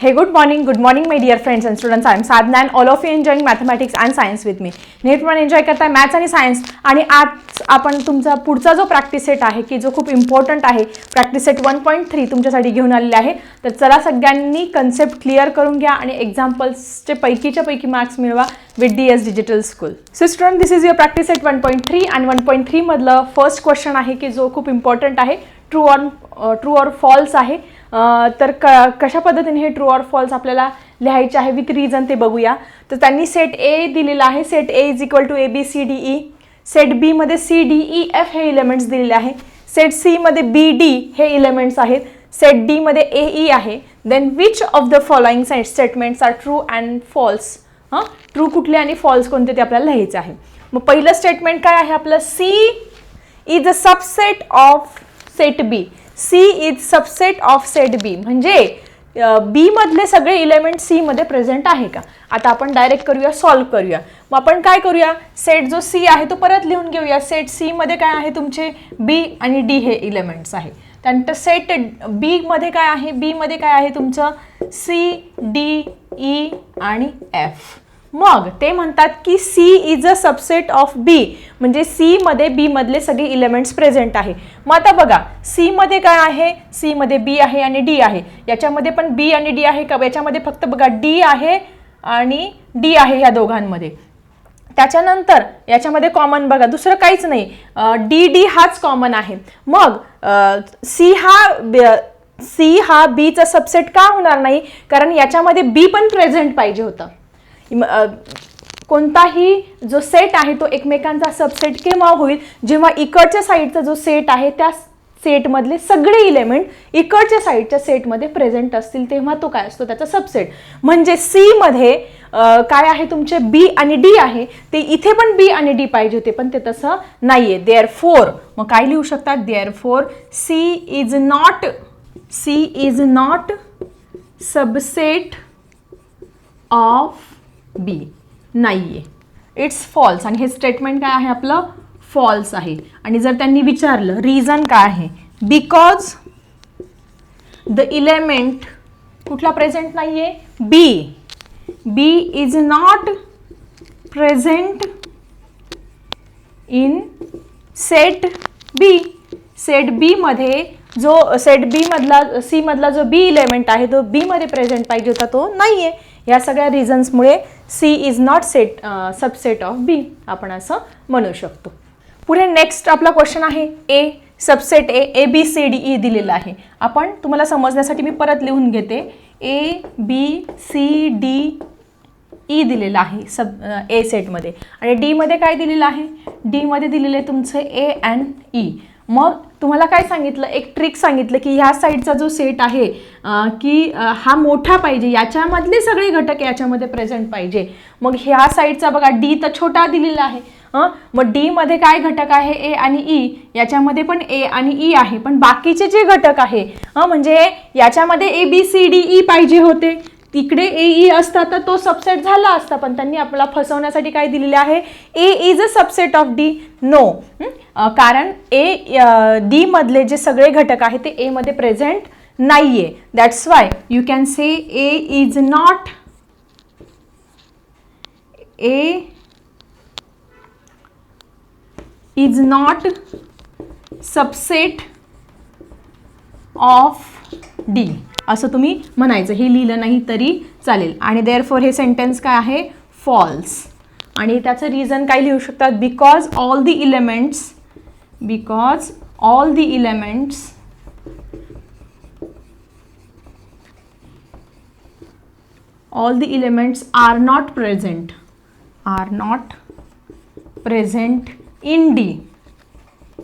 Hey good morning good morning my dear friends and students I am Sadhana and all of you enjoying mathematics and science with me net पण enjoy करताय maths आणि science आणि आज आपण तुमचा पुढचा जो प्रॅक्टिस सेट आहे की जो खूप इम्पॉर्टंट आहे practice set one point three तुमच्यासाठी घेऊन आलेले आहे. तर चला सगळ्यांनी कन्सेप्ट क्लिअर करून घ्या आणि एक्झाम्पल्सचे पैकीच्या पैकी मार्क्स मिळवा with D S digital school so student this is your practice set one point three आणि वन पॉईंट थ्रीमधलं फर्स्ट क्वेश्चन आहे की जो खूप इम्पॉर्टंट आहे true on true or false आहे. तर क कशा पद्धतीने हे ट्रू ऑर फॉल्स आपल्याला लिहायचे आहे? विथ रिझन ते बघूया. तर त्यांनी सेट ए दिलेला आहे. Set A is equal to A B C D E set बीमध्ये सी डी ई एफ हे इलेमेंट्स दिलेले आहे. सेट सीमध्ये बी डी हे इलेमेंट्स आहेत. सेट डीमध्ये ए ई e आहे. Then which of the following set statements are true and false हां? ट्रू कुठले आणि फॉल्स कोणते ते आपल्याला लिहायचे आहे. मग पहिलं स्टेटमेंट काय आहे आपलं? C is a subset of set B C is subset of set B. म्हणजे बी मधले सगळे इलेमेंट सी मध्ये प्रेझेंट आहे का? आता आपण डायरेक्ट करूया सॉल्व करूया. मग आपण काय करूया? सेट जो सी आहे तो परत लिहून घेऊया. सेट सी मध्ये काय आहे तुमचे? बी आणि डी हे इलेमेंट्स आहे. त्यानंतर सेट बी मध्ये काय आहे? बी मध्ये काय आहे तुमचं? सी डी ई आणि एफ मग ते म्हणतात की C is a subset of B म्हणजे सी मध्ये बी मधले सगळे इलेमेंट्स प्रेझेंट आहे. मग आता बघा सी मध्ये काय आहे? सी मध्ये बी आहे आणि डी आहे. याच्यामध्ये पण बी आणि डी आहे का? याच्यामध्ये फक्त बघा डी आहे आणि डी आहे ह्या दोघांमध्ये. त्याच्यानंतर याच्यामध्ये कॉमन बघा दुसरं काहीच नाही. डी डी हाच कॉमन आहे. मग सी हा सी हा बीचा सबसेट का होणार नाही? कारण याच्यामध्ये बी पण प्रेझेंट पाहिजे होतं. कोणताही जो सेट आहे तो एकमेकांचा सबसेट केव्हा होईल? जेव्हा इकडच्या साईडचा जो सेट आहे त्या सेटमधले सगळे इलेमेंट इकडच्या साईडच्या सेटमध्ये प्रेझेंट असतील तेव्हा तो काय असतो? त्याचा सबसेट म्हणजे सीमध्ये काय आहे तुमचे? बी आणि डी आहे. ते इथे पण बी आणि डी पाहिजे होते पण ते तसं नाही आहे देअर फोर मग काय लिहू शकतात? Therefore C is not C is not subset of B नाही आहे इट्स फॉल्स आणि हे स्टेटमेंट काय आहे आपलं? फॉल्स आहे. आणि जर त्यांनी विचारलं रिझन काय आहे? बिकॉज द इलेमेंट कुठला प्रेझेंट नाही आहे B B is not present in set B set B मध्ये जो सेट बी मधला सी मधला जो बी इलेमेंट आहे तो बी मध्ये प्रेझेंट पाहिजे होता तो नाही आहे या सगळ्या रिझन्समुळे C is not set subset of B आपण असं म्हणू शकतो. पुढे नेक्स्ट आपला क्वेश्चन आहे A subset A A B C D E दिलेला आहे. आपण तुम्हाला समजण्यासाठी मी परत लिहून घेते. A B C D E दिलेलं आहे सब ए सेटमध्ये. आणि डीमध्ये काय दिलेलं आहे? डीमध्ये दिलेलं आहे तुमचं ए अँड ई मग तुम्हाला काय सांगितलं? एक ट्रिक सांगितलं की ह्या साईडचा जो सेट आहे की हा मोठा पाहिजे याच्यामधले सगळे घटक याच्यामध्ये प्रेझेंट पाहिजे. मग ह्या साईडचा बघा डी तर छोटा दिलेला आहे. हं? मग डीमध्ये काय घटक आहे? ए आणि ई याच्यामध्ये पण ए आणि ई आहे. पण बाकीचे जे घटक आहे हं म्हणजे याच्यामध्ये A B C D E पाहिजे होते. तिकडे ए ई e असता तर तो सबसेट झाला असता पण त्यांनी आपल्याला फसवण्यासाठी काय दिलेले आहे? A is a subset of D no कारण ए डी मधले जे सगळे घटक आहेत ते एमध्ये प्रेझेंट प्रेझेंट आहे that's why you can say A is not A is not subset of D असं तुम्ही म्हणायचं. हे लिहिलं नाही तरी चालेल. आणि देअर फॉर हे सेंटेन्स काय आहे? फॉल्स आणि त्याचं रिझन काय लिहू शकतात? Because all the elements because all the elements all the elements are not present are not present in D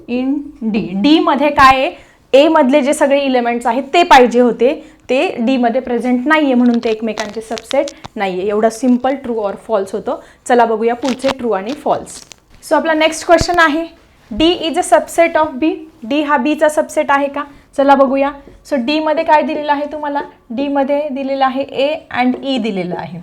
in D D मध्ये काय आहे? ए मधले जे सगळे इलेमेंट्स आहेत ते पाहिजे होते. ते डीमध्ये प्रेझेंट नाही आहे म्हणून ते एकमेकांचे सबसेट नाही आहे एवढं सिंपल ट्रू ऑर फॉल्स होतं. चला बघूया पुढचे ट्रू आणि फॉल्स सो आपला नेक्स्ट क्वेश्चन आहे. D is a subset of B D हा बीचा सबसेट आहे का? चला बघूया. सो डीमध्ये काय दिलेलं आहे तुम्हाला? डीमध्ये दिलेलं आहे ए अँड ई दिलेलं आहे.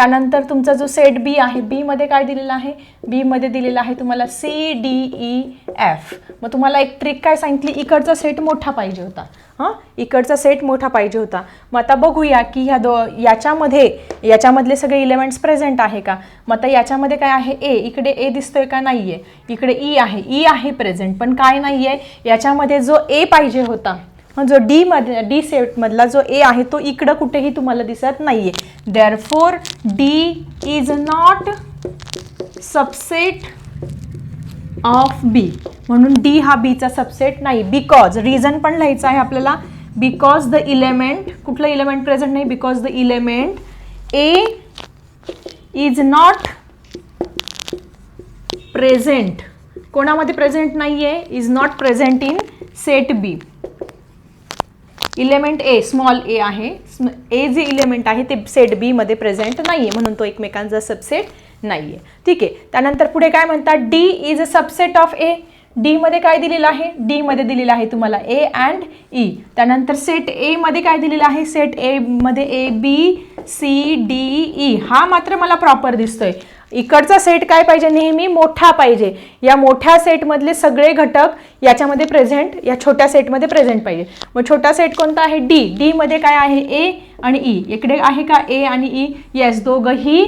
त्यानंतर तुमचा जो सेट बी आहे बीमध्ये काय दिलेला आहे? बीमध्ये दिलेला आहे तुम्हाला सी डी ई एफ मग तुम्हाला एक ट्रिक काय सांगितली? इकडचा सेट मोठा पाहिजे होता. हां? इकडचा सेट मोठा पाहिजे होता. मग आता बघूया की ह्या दो याच्यामध्ये याच्यामधले सगळे इलेमेंट्स प्रेझेंट आहे का? मग आता याच्यामध्ये काय आहे? ए इकडे ए दिसतोय का? नाही e आहे इकडे ई आहे. ई आहे प्रेझेंट पण काय नाही आहे याच्यामध्ये जो ए पाहिजे होता जो डी मध्ये डी सेटमधला जो ए आहे तो इकडं कुठेही तुम्हाला दिसत नाही आहे therefore D is not subset of B म्हणून डी हा बीचा सबसेट नाही. बिकॉज रिझन पण लिहायचं आहे आपल्याला. बिकॉज द इलेमेंट कुठलं इलेमेंट प्रेझेंट नाही? Because the element A is not present कोणामध्ये प्रेझेंट नाही आहे is not present in set B element A small A आहे. ए जे इलेमेंट आहे ते सेट बीमध्ये प्रेझेंट नाही आहे म्हणून तो एकमेकांचा सबसेट नाही आहे ठीक आहे. त्यानंतर पुढे काय म्हणतात? D is a subset of A D मध्ये काय दिलेलं आहे? डी मध्ये दिलेलं आहे तुम्हाला ए अँड ई त्यानंतर सेट एमध्ये काय दिलेलं आहे? सेट एमध्ये A B C D E हा मात्र मला प्रॉपर दिसतोय. इकडचा सेट काय पाहिजे? नेहमी मोठा पाहिजे. या मोठ्या सेटमधले सगळे घटक याच्यामध्ये प्रेझेंट या छोट्या सेटमध्ये प्रेझेंट पाहिजे. मग छोटा सेट कोणता आहे? डी डी मध्ये काय आहे? ए आणि ई इकडे आहे का ए आणि e? ई येस दोघंही.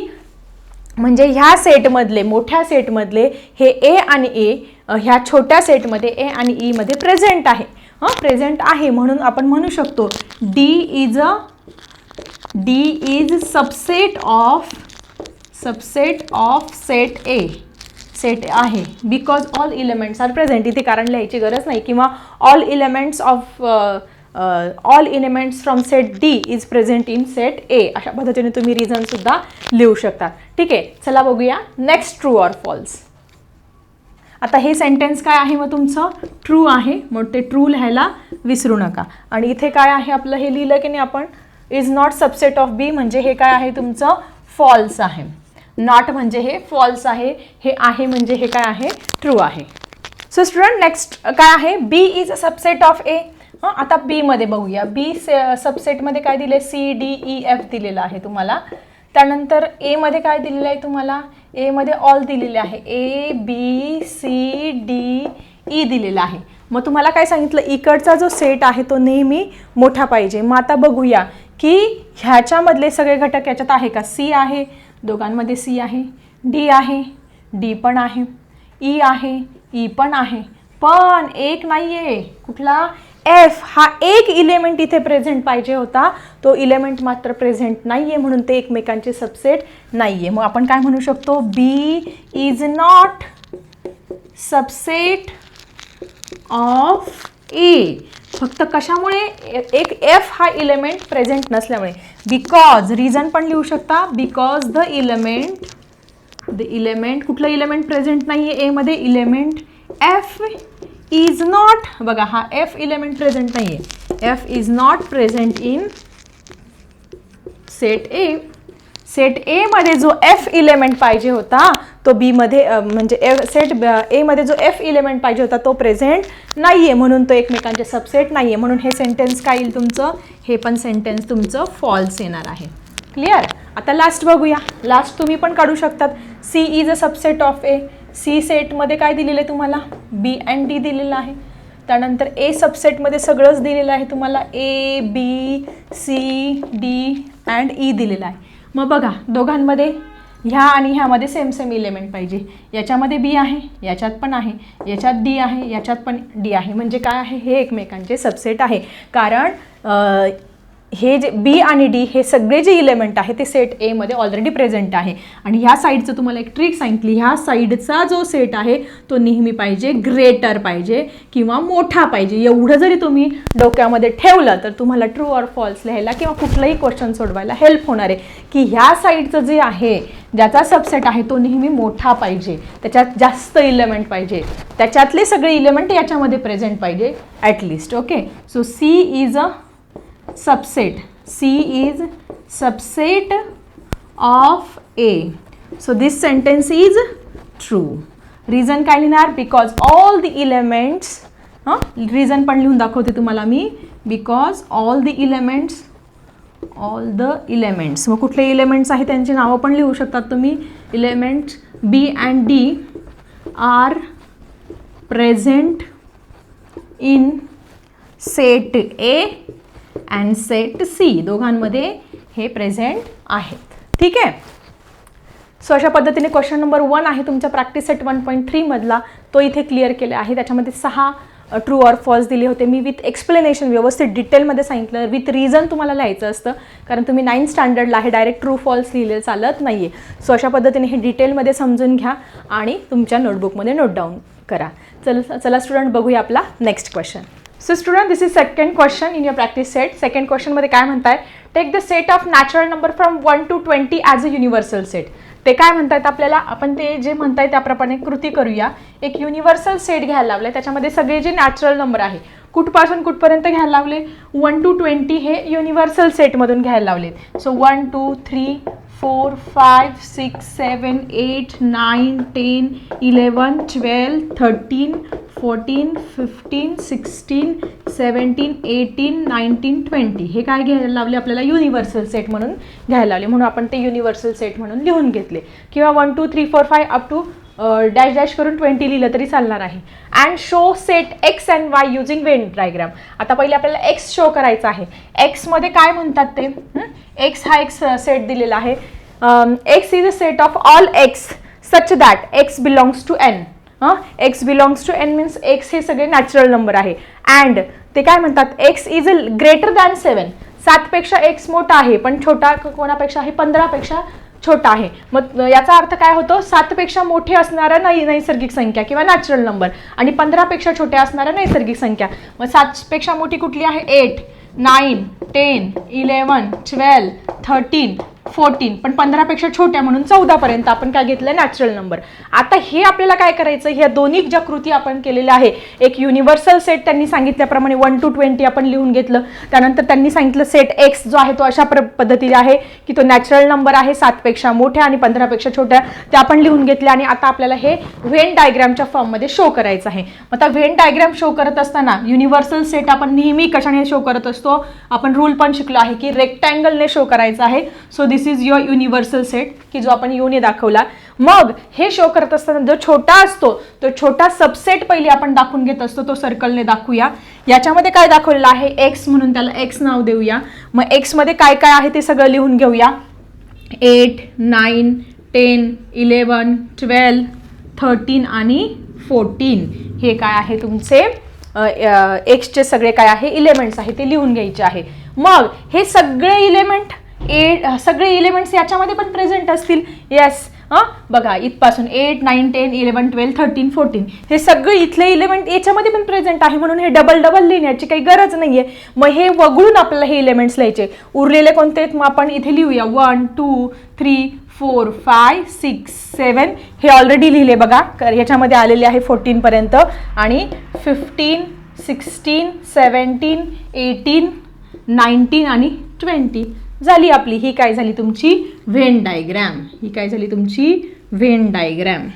म्हणजे ह्या सेटमधले मोठ्या सेटमधले हे ए आणि ए ह्या छोट्या सेटमध्ये ए आणि ई मध्ये प्रेझेंट आहे. हां? प्रेझेंट आहे म्हणून आपण म्हणू शकतो. D is a D is subset of subset of set A set आहे. Because all elements are present इथे कारण लिहायची गरज नाही. किंवा all elements of all elements from set D is present in set A अशा पद्धतीने तुम्ही रिझनसुद्धा लिहू शकता. ठीक आहे? चला बघूया. नेक्स्ट ट्रू ऑर फॉल्स आता हे सेंटेन्स काय आहे मग तुमचं? ट्रू आहे. मग ते ट्रू लिहायला विसरू नका. आणि इथे काय आहे आपलं? हे लिहिलं की नाही आपण? Is not subset of B म्हणजे हे काय आहे तुमचं? फॉल्स आहे. नॉट म्हणजे हे फॉल्स आहे. हे आहे म्हणजे हे काय आहे? ट्रू आहे. सो स्टुडंट नेक्स्ट काय आहे? B is a subset of A हां आता बीमध्ये बघूया. बी से सबसेटमध्ये काय दिले सी डी ई एफ दिलेलं आहे तुम्हाला. त्यानंतर एमध्ये काय दिलेलं आहे तुम्हाला? एमध्ये ऑल दिलेले आहे. A B C D E दिलेलं आहे. मग तुम्हाला काय सांगितलं? इकडचा जो सेट आहे तो नेहमी मोठा पाहिजे. मग आता बघूया की ह्याच्यामधले सगळे घटक याच्यात आहे का? सी आहे. दोघांमध्ये सी आहे डी आहे डी पण आहे ई आहे ई पण आहे. पण एक नाही आहे कुठला? एफ हा एक इलेमेंट इथे प्रेझेंट पाहिजे होता. तो इलेमेंट मात्र प्रेझेंट नाही आहे म्हणून ते एकमेकांचे सबसेट नाही आहे मग आपण काय म्हणू शकतो? B is not subset of A फक्त कशामुळे? एक एफ हा इलेमेंट प्रेझेंट नसल्यामुळे. बिकॉज रिझन पण लिहू शकता. Because the element the element कुठलं इलेमेंट प्रेझेंट नाही आहे एमध्ये इलेमेंट एफ इज नॉट बघा हा एफ इलेमेंट प्रेझेंट नाही आहे F is not present in set A set एमध्ये जो एफ इलेमेंट पाहिजे होता तो बीमध्ये म्हणजे ए सेट एमध्ये जो एफ इलेमेंट पाहिजे होता तो प्रेझेंट नाही आहे म्हणून तो एकमेकांचे सबसेट नाही आहे म्हणून हे सेंटेन्स काय येईल तुमचं? हे पण सेंटेन्स तुमचं फॉल्स येणार आहे. क्लिअर आता लास्ट बघूया. लास्ट तुम्ही पण काढू शकतात. C is a subset of A C सेटमध्ये काय दिलेलं आहे तुम्हाला? बी अँड डी दिलेलं आहे. त्यानंतर ए सबसेटमध्ये सगळंच दिलेलं आहे तुम्हाला. A B C D and E दिलेलं आहे. मग बघा दोघांमध्ये ह्या आणि ह्यामध्ये सेम सेम इलेमेंट पाहिजे. याच्यामध्ये बी आहे याच्यात पण आहे याच्यात डी आहे याच्यात पण डी आहे. म्हणजे काय आहे? हे एकमेकांचे सबसेट आहे. कारण हे जे बी आणि डी हे सगळे जे इलेमेंट आहे ते सेट एमध्ये ऑलरेडी प्रेझेंट आहे. आणि ह्या साईडचं तुम्हाला एक ट्रिक सांगितली. ह्या साईडचा जो सेट आहे तो नेहमी पाहिजे ग्रेटर पाहिजे किंवा मोठा पाहिजे. एवढं जरी तुम्ही डोक्यामध्ये ठेवलं तर तुम्हाला ट्रू ऑर फॉल्स लिहायला किंवा कुठलंही क्वेश्चन सोडवायला हेल्प होणार आहे. की ह्या साईडचं जे आहे ज्याचा सबसेट आहे तो नेहमी मोठा पाहिजे. त्याच्यात जास्त इलेमेंट पाहिजे. त्याच्यातले सगळे इलेमेंट याच्यामध्ये प्रेझेंट पाहिजे at least okay so C is a subset. C is subset of a. So this sentence is true. Reason काय लिहिणार? बिकॉज ऑल द इलेमेंट्स हां? रिझन पण लिहून दाखवते तुम्हाला मी. Because all the elements all the elements मग कुठले elements आहे? त्यांची नावं पण लिहू शकतात तुम्ही. Elements B and D are present in set A and set C दोघांमध्ये हे प्रेझेंट आहेत. ठीक आहे? सो अशा पद्धतीने क्वेश्चन नंबर वन आहे तुमच्या प्रॅक्टिस सेट वन पॉईंट थ्रीमधला तो इथे क्लिअर केला आहे. त्याच्यामध्ये सहा ट्रू ऑर फॉल्स दिले होते. मी विथ एक्सप्लेनेशन व्यवस्थित डिटेलमध्ये सांगितलं. विथ रिझन तुम्हाला लिहायचं असतं. कारण तुम्ही नाईन स्टँडर्डला आहे. डायरेक्ट ट्रू फॉल्स लिहिलेलं चालत नाही आहे सो अशा पद्धतीने हे डिटेलमध्ये समजून घ्या आणि तुमच्या नोटबुकमध्ये नोट डाऊन करा. चल चला स्टुडंट बघूया आपला next question so student this is second question in your practice set second क्वेश्चनमध्ये काय म्हणताय? Take the set of natural number from one to twenty as a universal set ते काय म्हणतायत आपल्याला? आपण ते जे म्हणताय त्याप्रमाणे कृती करूया. एक युनिव्हर्सल सेट घ्यायला लावले त्याच्यामध्ये सगळे जे नॅचरल नंबर आहे कुठपासून कुठपर्यंत घ्यायला लावले? वन टू ट्वेंटी हे युनिव्हर्सल सेटमधून घ्यायला लावले so one two three four five six seven eight nine ten eleven twelve thirteen fourteen fifteen sixteen seventeen eighteen nineteen twenty हे काय घ्यायला लावले आपल्याला? युनिव्हर्सल सेट म्हणून घ्यायला लावले. म्हणून आपण ते युनिव्हर्सल सेट म्हणून लिहून घेतले. किंवा one two three four five up to dash dash करून ट्वेंटी लिहिलं तरी चालणार आहे. And show set X and Y using Venn diagram आता पहिले आपल्याला एक्स शो करायचा आहे. एक्समध्ये काय म्हणतात ते? एक्स हा एक सेट दिलेला आहे. X is a set of all X such that X belongs to N X belongs to N means X हे सगळे नॅचरल नंबर आहे. अँड ते काय म्हणतात? X is a greater than seven सातपेक्षा एक्स मोठा आहे पण छोटा कोणापेक्षा आहे? पंधरापेक्षा छोटा आहे. मग याचा अर्थ काय होतो? सातपेक्षा मोठे असणारा नाही नैसर्गिक संख्या किंवा नॅचरल नंबर आणि पंधरापेक्षा छोट्या असणाऱ्या नैसर्गिक संख्या. मग सातपेक्षा मोठी कुठली आहे? Eight nine ten eleven twelve thirteen fourteen पण पंधरापेक्षा छोट्या म्हणून चौदापर्यंत आपण काय घेतलं? नॅचरल नंबर आता हे आपल्याला काय करायचं ह्या दोन्ही ज्या कृती आपण केलेल्या आहे एक युनिव्हर्सल सेट त्यांनी सांगितल्याप्रमाणे वन टू ट्वेंटी आपण लिहून घेतलं. त्यानंतर त्यांनी सांगितलं सेट एक्स जो आहे तो अशा प्र पद्धतीने आहे की तो नॅचरल नंबर आहे सातपेक्षा मोठ्या आणि पंधरापेक्षा छोट्या. त्या आपण लिहून घेतल्या आणि आता आपल्याला हे व्हेन डायग्रामच्या फॉर्ममध्ये शो करायचं आहे. मग आता व्हेन डायग्राम शो करत असताना युनिव्हर्सल सेट आपण नेहमी कशाने शो करत असतो? आपण रूल पण शिकलो आहे की रेक्टँगलने शो करायचा आहे. So this is your universal set की जो आपण युने दाखवला. मग हे शो करत असताना जो छोटा असतो तो छोटा सबसेट पहिली आपण दाखवून घेत असतो तो सर्कलने दाखवूया. याच्यामध्ये काय दाखवलेलं आहे? एक्स म्हणून त्याला एक्स नाव देऊया. मग एक्समध्ये काय काय आहे ते सगळं लिहून घेऊया. Eight nine ten eleven twelve thirteen आणि फोर्टीन हे काय आहे तुमचे? एक्सचे सगळे काय आहे? इलेमेंट्स आहे ते लिहून घ्यायचे आहे. मग हे सगळे इलेमेंट ए सगळे इलेमेंट्स याच्यामध्ये पण प्रेझेंट असतील. येस हां? बघा इथपासून eight nine ten eleven twelve thirteen fourteen हे सगळे इथले इलेमेंट याच्यामध्ये पण प्रेझेंट आहे. म्हणून हे डबल डबल लिहिण्याची काही गरज नाही आहे मग हे वगळून आपल्याला हे इलेमेंट्स लिहायचे. उरलेले कोणते आहेत? मग आपण इथे लिहूया. One two three four five six seven हे ऑलरेडी लिहिले बघा. कर ह्याच्यामध्ये आलेले आहे फोर्टीनपर्यंत आणि fifteen sixteen seventeen eighteen nineteen आणि ट्वेंटी झाली आपली. ही काय झाली तुमची? व्हेन डायग्रॅम ही काय झाली तुमची? व्हेन डायग्रॅम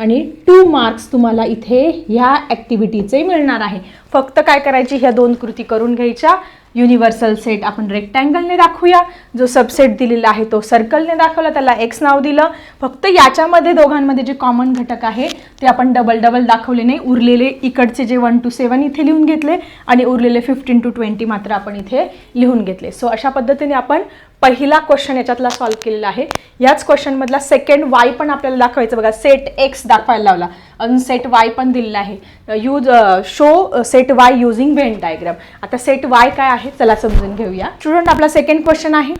आणि टू मार्क्स तुम्हाला इथे ह्या ॲक्टिव्हिटीचे मिळणार आहे. फक्त काय करायची? ह्या दोन कृती करून घ्यायच्या. युनिव्हर्सल सेट आपण रेक्टँगलने दाखवूया. जो सबसेट दिलेला आहे तो सर्कलने दाखवला त्याला एक्स नाव दिलं. फक्त याच्यामध्ये दोघांमध्ये जे कॉमन घटक आहे ते आपण डबल डबल दाखवले नाही. उरलेले इकडचे जे वन टू सेवन इथे लिहून घेतले आणि उरलेले फिफ्टीन टू ट्वेंटी मात्र आपण इथे लिहून घेतले. सो अशा पद्धतीने आपण पहिला क्वेश्चन याच्यातला सॉल्व्ह केलेला आहे. याच क्वेश्चनमधला सेकंड वाय पण आपल्याला दाखवायचं बघा. सेट एक्स दाखवायला लावला. अजून सेट वाय पण दिलेला आहे. Use show set Y using Venn diagram आता सेट वाय काय आहे? चला समजून घेऊया. स्टुडंट आपला सेकंड क्वेश्चन आहे.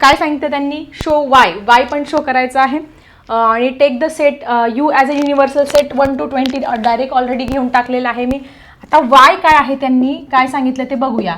काय सांगितलं त्यांनी? शो वाय वाय पण शो करायचं आहे. आणि take the set U as a universal set one to twenty direct already घेऊन टाकलेलं आहे मी. आता वाय काय आहे त्यांनी? काय सांगितलं ते बघूया.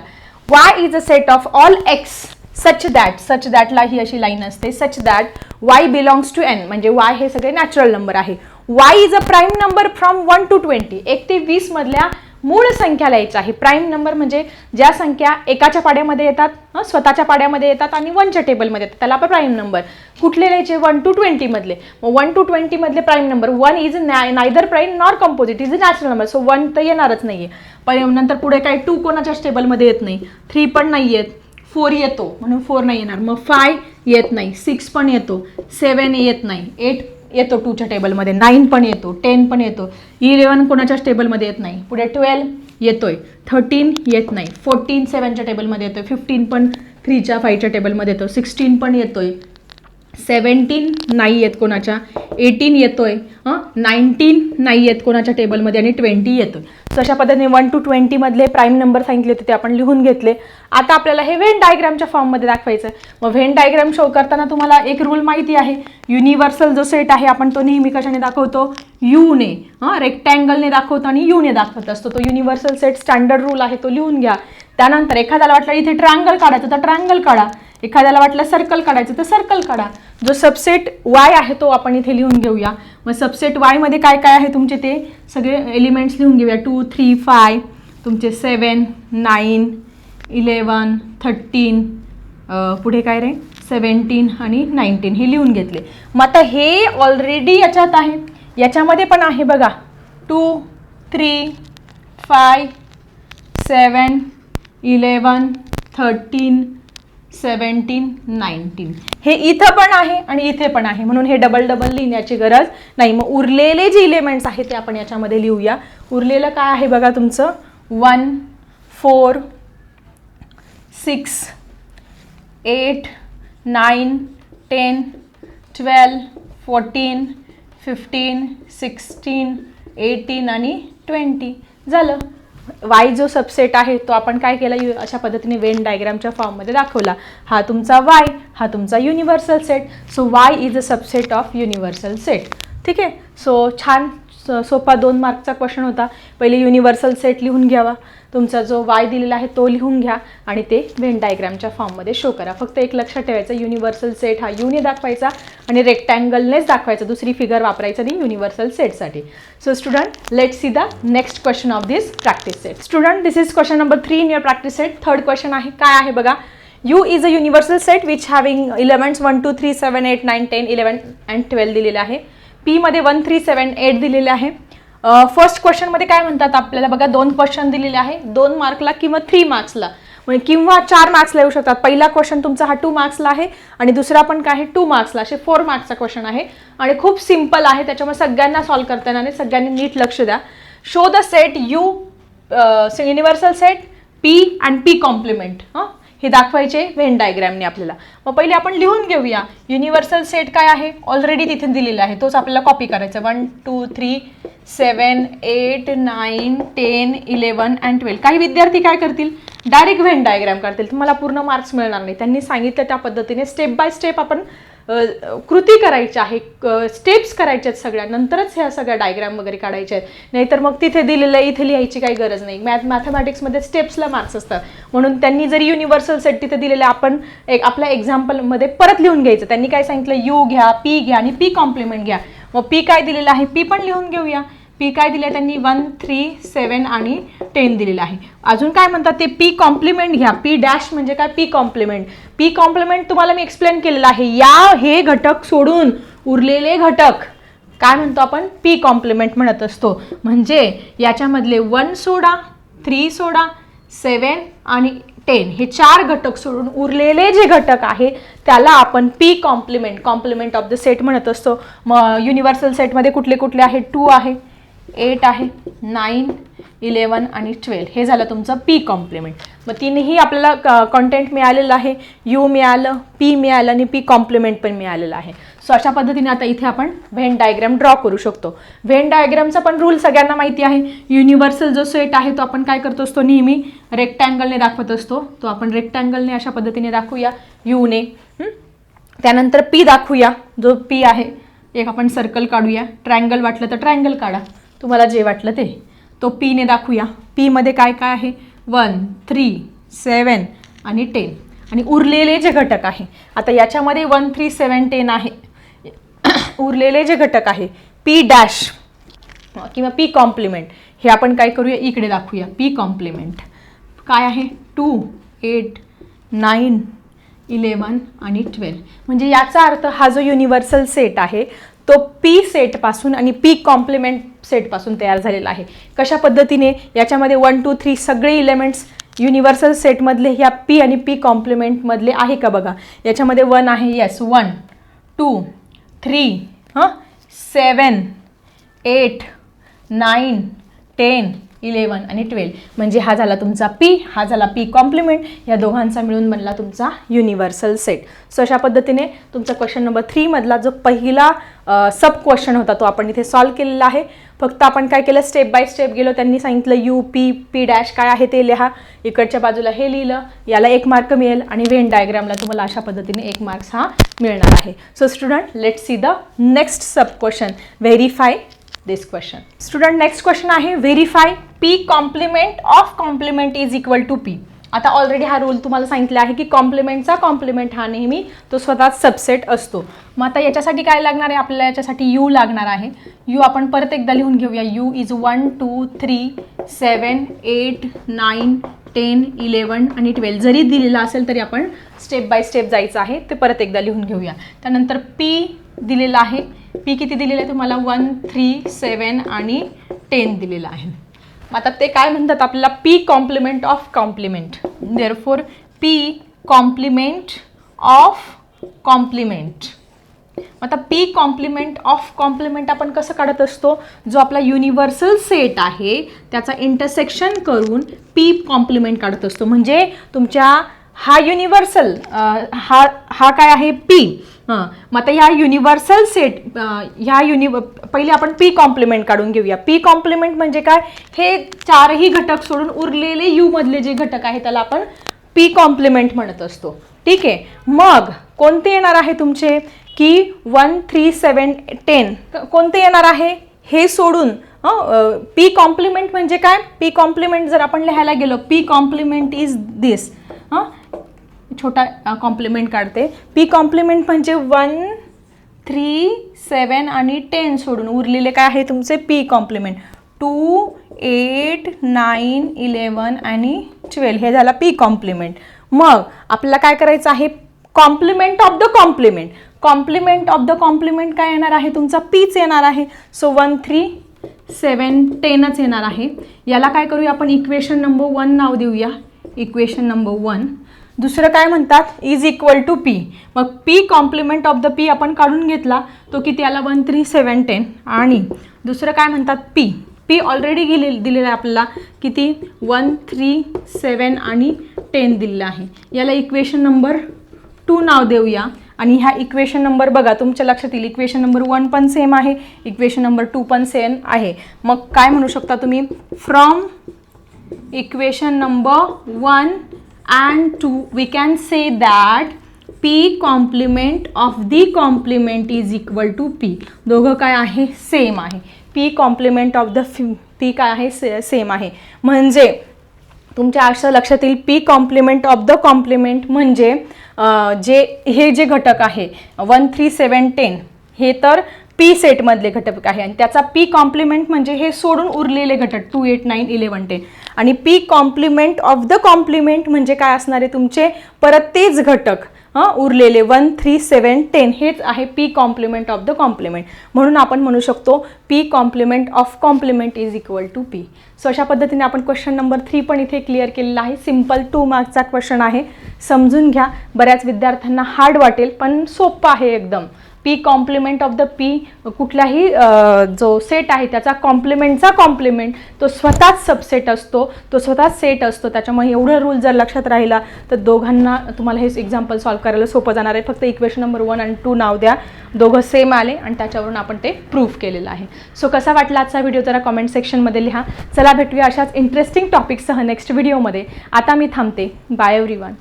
Y is a set of all X such that such दॅटला ही अशी लाईन असते such that Y belongs to N म्हणजे वाय हे सगळे नॅचरल नंबर आहे. Y is a prime number from one to twenty एक ते वीस मधल्या मूळ संख्या लिहायच्या आहे. प्राईम नंबर म्हणजे ज्या संख्या एकाच्या पाड्यामध्ये येतात स्वतःच्या पाड्यामध्ये येतात आणि वनच्या टेबलमध्ये येतात. त्याला आपण प्राईम नंबर कुठले लिहायचे? वन टू ट्वेंटीमधले मग वन टू ट्वेंटी मधले prime number one is neither prime nor composite is a natural number so one तर येणारच नाहीये. पण नंतर पुढे काय? टू कोणाच्याच टेबलमध्ये येत नाही. थ्री पण नाही येत फोर येतो म्हणून फोर नाही येणार. मग फाय येत नाही सिक्स पण येतो सेवन येत नाही एट येतो टूच्या टेबलमध्ये नाईन पण येतो टेन पण येतो. इलेवन कोणाच्याच टेबलमध्ये येत नाही. पुढे ट्वेल्व येतो आहे थर्टीन येत नाही. फोर्टीन सेवनच्या टेबलमध्ये येतो आहे फिफ्टीन पण थ्रीच्या फाईव्हच्या टेबलमध्ये येतो सिक्स्टीन पण येतो आहे सेवन्टीन नाही आहेत कोणाच्या. एटीन येतोय हां? नाईन्टीन नाही आहेत कोणाच्या टेबलमध्ये आणि ट्वेंटी येतोय. आहे अशा पद्धतीने वन टू ट्वेंटीमधले प्राईम नंबर सांगितले होते ते आपण लिहून घेतले. आता आपल्याला हे व्हेन डायग्रामच्या फॉर्ममध्ये दाखवायचं आहे मग व्हेन डायग्राम शो करताना तुम्हाला एक रूल माहिती आहे. युनिव्हर्सल जो सेट आहे आपण तो नेहमी कशाने दाखवतो? यूने हां? रेक्टँगलने दाखवतो आणि यूने दाखवत असतो. तो युनिव्हर्सल सेट स्टँडर्ड रूल आहे तो लिहून घ्या. त्यानंतर एखाद्याला वाटलं इथे ट्रायंगल काढायचं तर ट्रायंगल काढा. एखाद्याला वाटलं सर्कल काढायचं तर सर्कल काढा. जो सबसेट वाय आहे तो आपण इथे लिहून घेऊया. मग सबसेट वायमध्ये काय काय आहे तुमचे ते? सगळे एलिमेंट्स लिहून घेऊया. टू थ्री फाय तुमचे सेवन नाईन इलेवन थर्टीन पुढे काय रे? सेवन्टीन आणि नाईन्टीन हे लिहून घेतले. मग आता हे ऑलरेडी याच्यात आहे. याच्यामध्ये पण आहे बघा. Two three five seven eleven thirteen seventeen nineteen. हे इथं पण आहे आणि इथे पण आहे. म्हणून हे डबल डबल लिहिण्याची गरज नाही. मग उरलेले जे इलेमेंट्स आहेत ते आपण याच्यामध्ये लिहूया. उरलेलं काय आहे बघा तुमचं? One four six eight nine ten twelve fourteen fifteen sixteen eighteen आणि ट्वेंटी झालं. वाय जो सबसेट आहे तो आपण काय केला? यु अशा पद्धतीने वेन डायग्रामच्या फॉर्ममध्ये दाखवला. हा तुमचा वाय हा तुमचा universal set so Y is a subset of universal set ठीक आहे? सो छान सोपा दोन मार्कचा क्वेश्चन होता. पहिले युनिव्हर्सल सेट लिहून घ्यावा. तुमचा जो वाय दिलेला आहे तो लिहून घ्या आणि ते व्हेन डायग्रामच्या फॉर्ममध्ये शो करा. फक्त एक लक्षात ठेवायचं युनिव्हर्सल सेट हा युने दाखवायचा आणि रेक्टँगलनेच दाखवायचा. दुसरी फिगर वापरायचा नाही युनिव्हर्सल सेटसाठी so student let see the next question of this practice set student this is question number three in your practice set third question आहे काय आहे बघा? U is a universal set which having elevens one two three seven eight nine ten eleven and twelve दिलेलं आहे. पीमध्ये one three seven eight दिलेले आहे. First क्वेश्चनमध्ये काय म्हणतात आपल्याला? बघा दोन क्वेश्चन दिलेले आहे. दोन मार्कला किंवा थ्री मार्क्सला म्हणजे किंवा चार मार्क्सला येऊ शकतात. पहिला क्वेश्चन तुमचा हा टू मार्क्सला आहे आणि दुसरा पण काय आहे? टू मार्क्सला असे फोर मार्क्सचा क्वेश्चन आहे. आणि खूप सिंपल आहे. त्याच्यामुळे सगळ्यांना सॉल्व्ह करता येणार सगळ्यांनी नीट लक्ष द्या. Show the set U universal set P and P complement हां? हे दाखवायचे व्हेन डायग्रॅमने आपल्याला. मग पहिले आपण लिहून घेऊया. युनिव्हर्सल सेट काय आहे? ऑलरेडी तिथे दिलेला आहे. तोच आपल्याला कॉपी करायचा one two three seven eight nine ten eleven and twelve काही विद्यार्थी काय करतील? डायरेक्ट व्हेन डायग्रॅम करतील तुम्हाला पूर्ण मार्क्स मिळणार नाही. त्यांनी सांगितलं त्या पद्धतीने स्टेप बाय स्टेप आपण कृती करायची आहे स्टेप्स करायच्या आहेत सगळ्या. नंतरच ह्या सगळ्या डायग्राम वगैरे काढायच्या आहेत. नाहीतर मग तिथे दिलेलं इथे लिहायची काही गरज नाही. मॅथ मॅथमॅटिक्समध्ये स्टेप्सला मार्क्स असतात. म्हणून त्यांनी जरी युनिव्हर्सल सेट तिथे दिलेले आपण एक आपल्या एक्झाम्पलमध्ये परत लिहून घ्यायचं. त्यांनी काय सांगितलं? यू घ्या पी घ्या आणि पी कॉम्प्लिमेंट घ्या. मग पी काय दिलेलं आहे? पी पण लिहून घेऊया. पी काय दिले त्यांनी? वन थ्री सेवन आणि टेन दिलेलं आहे. अजून काय म्हणतात ते? पी कॉम्प्लिमेंट घ्या. पी डॅश म्हणजे काय? पी कॉम्प्लिमेंट पी कॉम्प्लिमेंट तुम्हाला मी एक्सप्लेन केलेलं आहे. या हे घटक सोडून उरलेले घटक. काय म्हणतो आपण? पी कॉम्प्लिमेंट म्हणत असतो. म्हणजे याच्यामधले वन सोडा थ्री सोडा सेवन आणि टेन हे चार घटक सोडून उरलेले जे घटक आहे त्याला आपण P complement complement of the set म्हणत असतो. मग युनिव्हर्सल सेटमध्ये कुठले कुठले आहे टू आहे. एट आहे नाईन इलेवन आणि ट्वेल्व. हे झालं तुमचं पी कॉम्प्लिमेंट मग तिन्ही आपल्याला कॉन्टेंट मिळालेलं आहे. यू मिळालं पी मिळालं आणि पी कॉम्प्लिमेंट पण मिळालेलं आहे. सो अशा पद्धतीने आता इथे आपण व्हेन डायग्राम ड्रॉ करू शकतो. व्हेन डायग्रामचा पण रूल सगळ्यांना माहिती आहे. युनिव्हर्सल जो सेट आहे तो आपण काय करतो असतो? नेहमी रेक्टँगलने दाखवत असतो. तो आपण रेक्टँगलने अशा पद्धतीने दाखवूया. यूने त्यानंतर पी दाखवूया. जो पी आहे एक आपण सर्कल काढूया. ट्रायंगल वाटलं तर ट्रायंगल काढा. तुम्हाला जे वाटलं ते. तो पीने दाखवूया. पीमध्ये काय काय आहे? वन थ्री सेवन आणि टेन आणि उरलेले जे घटक आहे आता याच्यामध्ये वन थ्री सेवन टेन आहे. उरलेले जे घटक आहे पी डॅश किंवा पी कॉम्प्लिमेंट हे आपण काय करूया? इकडे दाखवूया. पी कॉम्प्लिमेंट काय आहे? टू एट नाईन इलेवन आणि ट्वेल्व म्हणजे याचा अर्थ हा जो युनिव्हर्सल सेट आहे तो पी सेटपासून आणि पी कॉम्प्लिमेंट सेटपासून तयार झालेला आहे. कशा पद्धतीने? याच्यामध्ये वन टू थ्री सगळे इलेमेंट्स युनिव्हर्सल सेटमधले ह्या पी आणि पी कॉम्प्लिमेंटमधले आहे का बघा? याच्यामध्ये वन आहे येस वन टू थ्री हां? Seven eight nine ten eleven आणि ट्वेल्व म्हणजे हा झाला तुमचा पी हा झाला पी कॉम्प्लिमेंट या दोघांचा मिळून बनला तुमचा युनिव्हर्सल सेट सो अशा पद्धतीने तुमचा क्वेश्चन नंबर थ्रीमधला जो पहिला सब क्वेश्चन होता तो आपण इथे सॉल्व केलेला आहे. फक्त आपण काय केलं? स्टेप बाय स्टेप गेलो. त्यांनी सांगितलं यू पी पी डॅश काय आहे ते लिहा. इकडच्या बाजूला हे लिहिलं. याला एक मार्क मिळेल आणि वेन डायग्रामला तुम्हाला अशा पद्धतीने एक मार्क्स हा मिळणार आहे. So student let see the next sub question verify this question student next question आहे. Verify P complement of complement is equal to P आता ऑलरेडी हा रूल तुम्हाला सांगितला आहे की कॉम्प्लिमेंटचा कॉम्प्लिमेंट हा नेहमी तो स्वतःच सबसेट असतो. मग आता याच्यासाठी काय लागणार आहे? आपल्याला याच्यासाठी यू लागणार आहे. यू आपण परत एकदा लिहून घेऊया. U is one two three seven eight nine ten eleven आणि ट्वेल्व जरी दिलेला असेल तरी आपण स्टेप बाय स्टेप जायचं आहे. ते परत एकदा लिहून घेऊया. त्यानंतर पी दिलेला आहे. पी किती दिलेलं आहे तुम्हाला? वन थ्री सेवन आणि टेन दिलेलं आहे. मग आता ते काय म्हणतात? आपल्याला P complement of complement therefore P complement of complement आता पी कॉम्प्लिमेंट ऑफ कॉम्प्लिमेंट आपण कसं काढत असतो? जो आपला युनिव्हर्सल सेट आहे त्याचा इंटरसेक्शन करून पी कॉम्प्लिमेंट काढत असतो. म्हणजे तुमच्या हा युनिव्हर्सल हा हा काय आहे? पी हां. मग आता ह्या युनिव्हर्सल सेट ह्या युनि पहिले आपण पी कॉम्प्लिमेंट काढून घेऊया. पी कॉम्प्लिमेंट म्हणजे काय? हे चारही घटक सोडून उरलेले यू मधले जे घटक आहे त्याला आपण पी कॉम्प्लिमेंट म्हणत असतो. ठीक आहे? मग कोणते येणार आहे तुमचे? की वन थ्री सेवन टेन कोणते येणार आहे? हे सोडून पी कॉम्प्लिमेंट म्हणजे काय? पी कॉम्प्लिमेंट जर आपण लिहायला गेलो पी कॉम्प्लिमेंट इज दिस हां? छोटा कॉम्प्लिमेंट काढते. पी कॉम्प्लिमेंट म्हणजे वन थ्री सेवन आणि टेन सोडून. उरलेले काय आहे तुमचे? P complement two eight nine eleven आणि ट्वेल्व हे झालं पी कॉम्प्लिमेंट मग आपल्याला काय करायचं आहे? Complement of the complement complement of the complement काय येणार आहे? तुमचा पीच येणार आहे. सो वन थ्री सेवन टेनच येणार आहे. याला काय करूया आपण? इक्वेशन नंबर वन नाव देऊया. इक्वेशन नंबर वन दुसरं काय म्हणतात? इज इक्वल टू पी मग P complement of the P आपण काढून घेतला. तो किती आला? वन थ्री सेवन टेन आणि दुसरं काय म्हणतात? पी पी ऑलरेडी गेले दिलेलं आहे आपल्याला. किती? वन थ्री सेवन आणि टेन दिलेलं आहे. याला इक्वेशन नंबर टू नाव देऊया. आणि ह्या इक्वेशन नंबर बघा तुमच्या लक्षात येईल. इक्वेशन नंबर वन पण सेम आहे. इक्वेशन नंबर टू पण सेम आहे. मग काय म्हणू शकता तुम्ही? From equation number one and to we can say that p complement of the complement is equal to p. दोघं काय आहे? सेम आहे. P complement of the p काय आहे? से सेम आहे. म्हणजे तुमच्या असं लक्षात येईल P complement of the complement म्हणजे जे हे जे घटक आहे वन थ्री सेवन टेन हे तर पी सेटमधले घटक आहे. आणि त्याचा पी कॉम्प्लिमेंट म्हणजे हे सोडून उरलेले घटक two eight nine eleven ten आणि P complement of the complement म्हणजे काय असणार आहे तुमचे? परत तेच घटक हां उरलेले वन थ्री सेवन टेन हेच आहे P complement of the complement म्हणून आपण म्हणू शकतो P complement of complement is equal to P so अशा पद्धतीने आपण क्वेश्चन नंबर थ्री पण इथे क्लिअर केलेला आहे. सिंपल टू मार्क्सचा क्वेश्चन आहे. समजून घ्या. बऱ्याच विद्यार्थ्यांना हार्ड वाटेल पण सोपं आहे एकदम. P complement of the P कुठलाही जो सेट आहे त्याचा कॉम्प्लिमेंटचा कॉम्प्लिमेंट तो स्वतःच सबसेट असतो तो स्वतःच सेट असतो. त्याच्यामुळे एवढं रूल जर लक्षात राहिला तर दोघांना तुम्हाला हे एक्झाम्पल सॉल्व करायला सोपं जाणार आहे. फक्त इक्वेशन नंबर वन आणि टू नाव द्या. दोघं सेम आले आणि त्याच्यावरून आपण ते प्रूव्ह केलेलं आहे. सो कसा वाटला आजचा व्हिडिओ जरा कमेंट सेक्शनमध्ये लिहा. चला भेटूया अशाच इंटरेस्टिंग टॉपिकसह नेक्स्ट व्हिडिओमध्ये आता मी थांबते. Bye every one